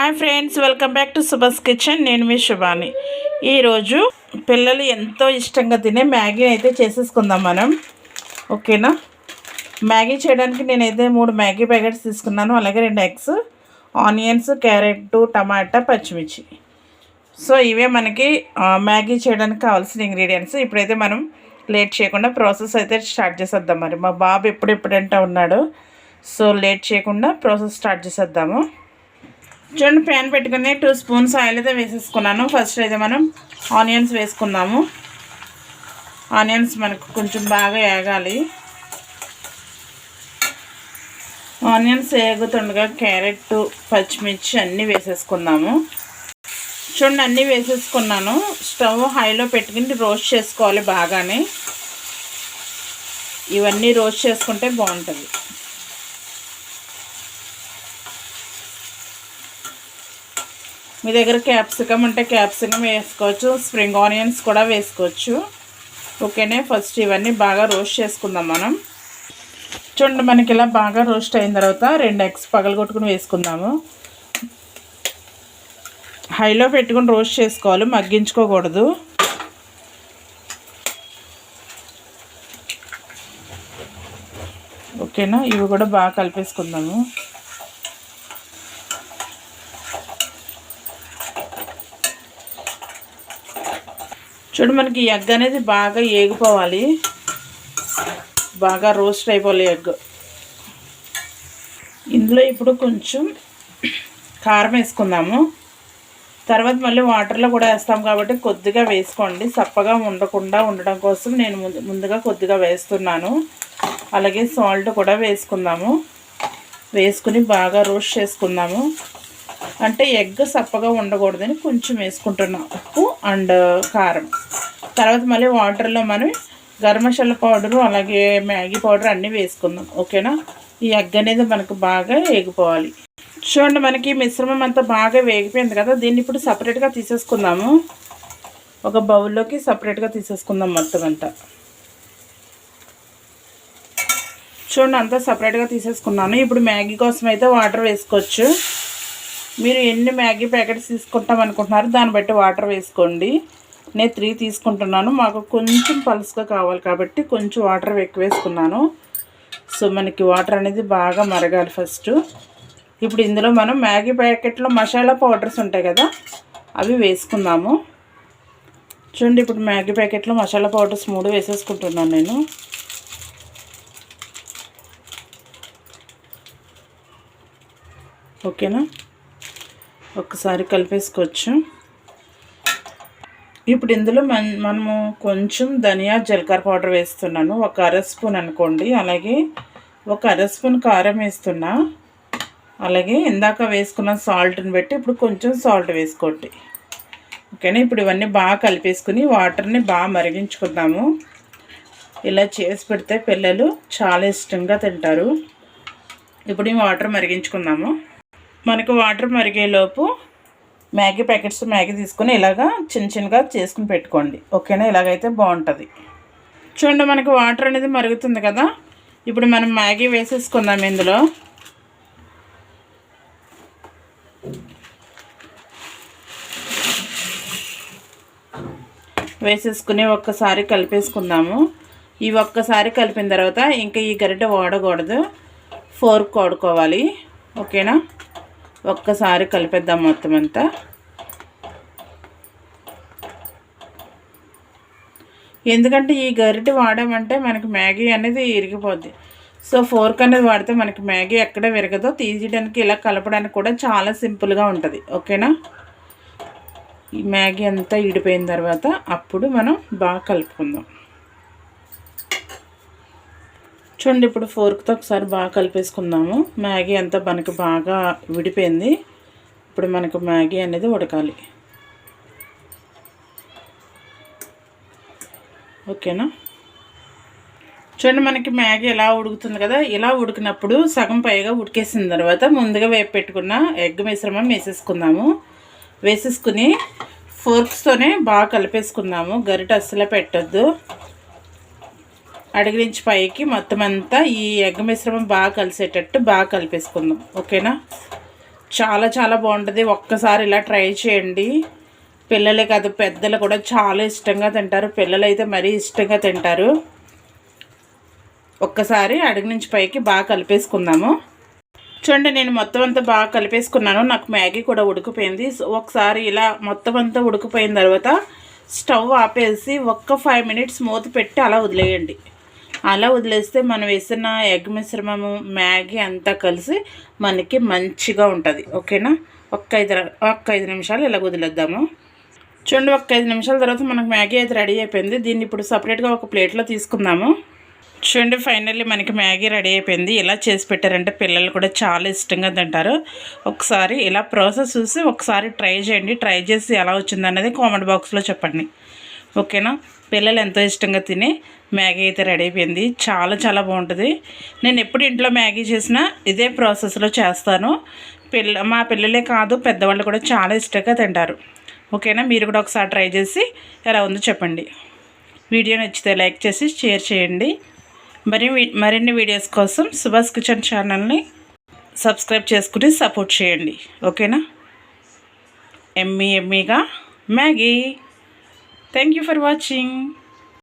Hi friends welcome back to Subhash kitchen. నేను మీ శుభాని. ఈరోజు పిల్లలు ఎంతో ఇష్టంగా తినే మ్యాగీ అయితే చేసేసుకుందాం మనం. ఓకేనా? మ్యాగీ చేయడానికి నేనైతే మూడు మ్యాగీ ప్యాకెట్స్ తీసుకున్నాను. అలాగే రెండు ఎగ్స్ ఆనియన్స్ క్యారెట్ టమాటా పచ్చిమిర్చి. సో ఇవే మనకి మ్యాగీ చేయడానికి కావాల్సిన ఇంగ్రీడియంట్స్. ఇప్పుడైతే మనం లేట్ చేయకుండా ప్రాసెస్ అయితే స్టార్ట్ చేసేద్దాం మరి. మా బాబు ఎప్పుడెప్పుడంటా ఉన్నాడు సో లేట్ చేయకుండా ప్రాసెస్ స్టార్ట్ చేసేద్దాము. చూడండి ప్యాన్ పెట్టుకుని టూ స్పూన్స్ ఆయిల్ అయితే వేసేసుకున్నాను. ఫస్ట్ అయితే మనం ఆనియన్స్ వేసుకుందాము. ఆనియన్స్ మనకు కొంచెం బాగా వేగాలి ఆనియన్స్ వేగుతుండగా క్యారెట్ పచ్చిమిర్చి అన్నీ వేసేసుకుందాము. చూడండి అన్నీ వేసేసుకున్నాను. స్టవ్ హైలో పెట్టుకుని రోస్ట్ చేసుకోవాలి బాగానే. ఇవన్నీ రోస్ట్ చేసుకుంటే బాగుంటుంది. మీ దగ్గర క్యాప్సికమ్ ఉంటే క్యాప్సికమ్ వేసుకోవచ్చు. స్ప్రింగ్ ఆనియన్స్ కూడా వేసుకోవచ్చు. ఓకేనే? ఫస్ట్ ఇవన్నీ బాగా రోస్ట్ చేసుకుందాం మనం. చూడండి మనకి ఇలా బాగా రోస్ట్ అయిన తర్వాత రెండు ఎగ్స్ పగలగొట్టుకుని వేసుకుందాము. హైలో పెట్టుకుని రోస్ట్ చేసుకోవాలి మగ్గించుకోకూడదు. ఓకేనా? ఇవి కూడా బాగా కలిపేసుకుందాము. చూడు మనకి ఎగ్ అనేది బాగా ఏగిపోవాలి. బాగా రోస్ట్ అయిపోవాలి ఎగ్. ఇందులో ఇప్పుడు కొంచెం కారం వేసుకుందాము. తర్వాత మళ్ళీ వాటర్లో కూడా వేస్తాం కాబట్టి కొద్దిగా వేసుకోండి. చప్పగా ఉండకుండా ఉండడం కోసం నేను ముందు ముందుగా కొద్దిగా వేస్తున్నాను. అలాగే సాల్ట్ కూడా వేసుకుందాము. వేసుకుని బాగా రోస్ట్ చేసుకుందాము. అంటే ఎగ్ సప్పగా ఉండకూడదని కొంచెం వేసుకుంటున్నాం. ఉప్పు అండ్ కారం. తర్వాత మళ్ళీ వాటర్లో మనం గరం మసాలా పౌడరు అలాగే మ్యాగీ పౌడర్ అన్నీ వేసుకుందాం ఓకేనా? ఈ ఎగ్ అనేది మనకు బాగా వేగిపోవాలి. చూడండి మనకి మిశ్రమం అంతా బాగా వేగిపోయింది కదా దీన్ని ఇప్పుడు సపరేట్గా తీసేసుకుందాము. ఒక బౌల్లోకి సపరేట్గా తీసేసుకుందాం మొత్తం అంతా. చూడండి అంతా సపరేట్గా తీసేసుకున్నాను. ఇప్పుడు మ్యాగీ కోసం అయితే వాటర్ వేసుకోవచ్చు. మీరు ఎన్ని మ్యాగీ ప్యాకెట్స్ తీసుకుంటాం అనుకుంటున్నారు దాన్ని బట్టి వాటర్ వేసుకోండి. నేను త్రీ తీసుకుంటున్నాను. మాకు కొంచెం పలుసుగా కావాలి కాబట్టి కొంచెం వాటర్ ఎక్కువ వేసుకున్నాను. సో మనకి వాటర్ అనేది బాగా మరగాలి ఫస్ట్. ఇప్పుడు ఇందులో మనం మ్యాగీ ప్యాకెట్లో మసాలా పౌడర్స్ ఉంటాయి కదా అవి వేసుకుందాము. చూడండి ఇప్పుడు మ్యాగీ ప్యాకెట్లో మసాలా పౌడర్స్ మూడు వేసేసుకుంటున్నాను నేను. ఓకేనా? ఒక్కసారి కలిపేసుకోవచ్చు. ఇప్పుడు ఇందులో మన మనము కొంచెం ధనియా జీలకర్ర పౌడర్ వేస్తున్నాను. ఒక అర స్పూన్ అనుకోండి. అలాగే ఒక అర స్పూన్ కారం వేస్తున్నా. అలాగే ఇందాక వేసుకున్న సాల్ట్ని పెట్టి ఇప్పుడు కొంచెం సాల్ట్ వేసుకోండి. ఓకేనా? ఇప్పుడు ఇవన్నీ బాగా కలిపేసుకుని వాటర్ని బాగా మరిగించుకుందాము. ఇలా చేసి పెడితే పిల్లలు చాలా ఇష్టంగా తింటారు. ఇప్పుడు ఈ వాటర్ మరిగించుకుందాము. మనకు వాటర్ మరిగేలోపు మ్యాగీ ప్యాకెట్స్ మ్యాగీ తీసుకుని ఇలాగా చిన్న చిన్నగా చేసుకుని పెట్టుకోండి. ఓకేనా? ఇలాగైతే బాగుంటుంది. చూడండి మనకి వాటర్ అనేది మరుగుతుంది కదా? ఇప్పుడు మనం మ్యాగీ వేసేసుకుందాం ఇందులో. వేసేసుకుని ఒక్కసారి కలిపేసుకుందాము. ఈ ఒక్కసారి కలిపిన తర్వాత ఇంకా ఈ గరిటె వాడకూడదు. ఫోర్క్ వాడుకోవాలి. ఓకేనా? ఒక్కసారి కలిపేద్దాం మొత్తం అంతా. ఎందుకంటే ఈ గరిటె వాడామంటే మనకి మ్యాగీ అనేది ఇరిగిపోద్ది. సో ఫోర్క్ అనేది వాడితే మనకి మ్యాగీ ఎక్కడ విరగదో తీయడానికి ఇలా కలపడానికి కూడా చాలా సింపుల్గా ఉంటుంది. ఓకేనా? ఈ మ్యాగీ అంతా ఇడిపోయిన తర్వాత అప్పుడు మనం బాగా కలుపుకుందాం. చూడండి ఇప్పుడు ఫోర్క్తో ఒకసారి బాగా కలిపేసుకుందాము. మ్యాగీ అంతా మనకి బాగా విడిపోయింది. ఇప్పుడు మనకు మ్యాగీ అనేది ఉడకాలి. ఓకేనా? చూడండి మనకి మ్యాగీ ఎలా ఉడుకుతుంది కదా? ఇలా ఉడికినప్పుడు సగం పైగా ఉడికేసిన తర్వాత ముందుగా వేపు పెట్టుకున్న ఎగ్ మిశ్రమం వేసేసుకుందాము. వేసేసుకుని ఫోర్క్స్తోనే బాగా కలిపేసుకుందాము. గరిట అస్సలు పెట్టొద్దు. అడుగు నుంచి పైకి మొత్తం అంతా ఈ ఎగ్ మిశ్రమం బాగా కలిసేటట్టు బాగా కలిపేసుకుందాం. ఓకేనా? చాలా చాలా బాగుంటుంది. ఒక్కసారి ఇలా ట్రై చేయండి. పిల్లలే కాదు పెద్దలు కూడా చాలా ఇష్టంగా తింటారు. పిల్లలు అయితే మరీ ఇష్టంగా తింటారు. ఒక్కసారి అడుగు నుంచి పైకి బాగా కలిపేసుకుందాము. చూడండి నేను మొత్తం అంతా బాగా కలిపేసుకున్నాను. నాకు మ్యాగీ కూడా ఉడికిపోయింది. సో ఒకసారి ఇలా మొత్తం అంతా ఉడికిపోయిన తర్వాత స్టవ్ ఆపేసి ఒక్క ఫైవ్ మినిట్స్ మూత పెట్టి అలా వదిలేయండి. అలా వదిలేస్తే మనం వేసిన ఎగ్ మిశ్రమము మ్యాగీ అంతా కలిసి మనకి మంచిగా ఉంటుంది. ఓకేనా? ఒక్క ఐదు ఒక్క ఐదు నిమిషాలు ఇలా వదిలేద్దాము. చూడండి ఒక్క ఐదు నిమిషాల తర్వాత మనకు మ్యాగీ అయితే రెడీ అయిపోయింది. దీన్ని ఇప్పుడు సపరేట్గా ఒక ప్లేట్లో తీసుకుందాము. చూడండి ఫైనల్లీ మనకి మ్యాగీ రెడీ అయిపోయింది. ఇలా చేసి పెట్టారంటే పిల్లలు కూడా చాలా ఇష్టంగా తింటారు. ఒకసారి ఇలా ప్రాసెస్ చూసి ఒకసారి ట్రై చేయండి. ట్రై చేసి ఎలా వచ్చిందనేది కామెంట్ బాక్స్లో చెప్పండి. ఓకేనా? పిల్లలు ఎంతో ఇష్టంగా తిని మ్యాగీ అయితే రెడీ అయిపోయింది. చాలా చాలా బాగుంటుంది. నేను ఎప్పుడు ఇంట్లో మ్యాగీ చేసినా ఇదే ప్రాసెస్లో చేస్తాను. పిల్ల మా పిల్లలే కాదు పెద్దవాళ్ళు కూడా చాలా ఇష్టంగా తింటారు. ఓకేనా? మీరు కూడా ఒకసారి ట్రై చేసి ఎలా ఉందో చెప్పండి. వీడియో నచ్చితే లైక్ చేసి షేర్ చేయండి. మరి మరిన్ని వీడియోస్ కోసం సుభాష్ కిచెన్ ఛానల్ని సబ్స్క్రైబ్ చేసుకుని సపోర్ట్ చేయండి. ఓకేనా? ఎమ్మీ ఎమ్మీగా Maggi. Thank you for watching